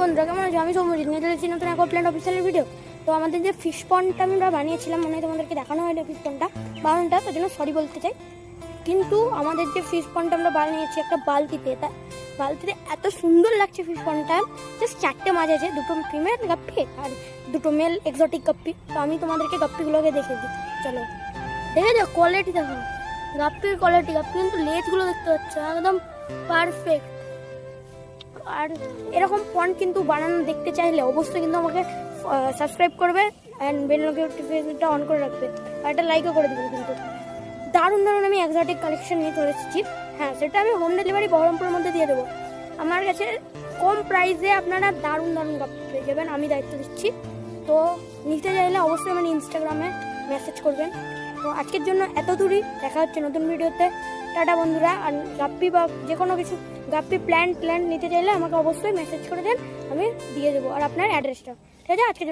বন্ধুরা, কেমন আছো? আমি সৌমজিৎ নিয়ে চলেছি নতুন অ্যাকোপ্ল্যান্ড অফিসিয়ালের ভিডিও তো আমাদের যে ফিশ পন্ডটা আমরা বানিয়েছিলাম, মনে হয় তোমাদেরকে দেখানো হয়নি ফিশ পন্ডটা বানানোটা, তার জন্য সরি বলতে চাই। কিন্তু আমাদের যে ফিশ পন্ডটা আমরা বানিয়েছি একটা বালতিতে, তা বালতিতে এত সুন্দর লাগছে ফিশ পন্ডটা জাস্ট চারটে মাছ আছে, দুটো ফিমেল গাপ্পি আর দুটো মেল এক্সোটিক গাপ্পি তো আমি তোমাদেরকে গাপ্পিগুলোকে দেখে দিই। চলো, দেখে যাও কোয়ালিটি দেখো। গাপ্পির কোয়ালিটি গাপ্পি কিন্তু লেজগুলো দেখতে পাচ্ছ, একদম পারফেক্ট আর এরকম পয়েন্ট কিন্তু বানানো দেখতে চাইলে অবশ্যই কিন্তু আমাকে সাবস্ক্রাইব করবে অ্যান্ড বেল নোটিফিকেশনটা অন করে রাখবে। আর একটা লাইকও করে দেবেন কিন্তু। দারুণ দারুণ আমি এক্সোটিক কালেকশন নিয়ে চলে এসেছি। হ্যাঁ সেটা আমি হোম ডেলিভারি বহরমপুরের মধ্যে দিয়ে দেবো। আমার কাছে কম প্রাইসে আপনারা দারুণ দারুণ পেয়ে যাবেন, আমি দায়িত্ব দিচ্ছি। তো নিতে চাইলে অবশ্যই আমার ইনস্টাগ্রামে মেসেজ করবেন। তো আজকের জন্য এত দূরই, দেখা হচ্ছে নতুন ভিডিওতে টাটা বন্ধুরা, আর গাপ্পি বা যে কোনো কিছু, গাপ্পি প্ল্যান প্ল্যান নিতে চাইলে আমাকে অবশ্যই মেসেজ করে দেন, আমি দিয়ে দেবো। আর আপনার অ্যাড্রেসটা ঠিক আছে? আজকে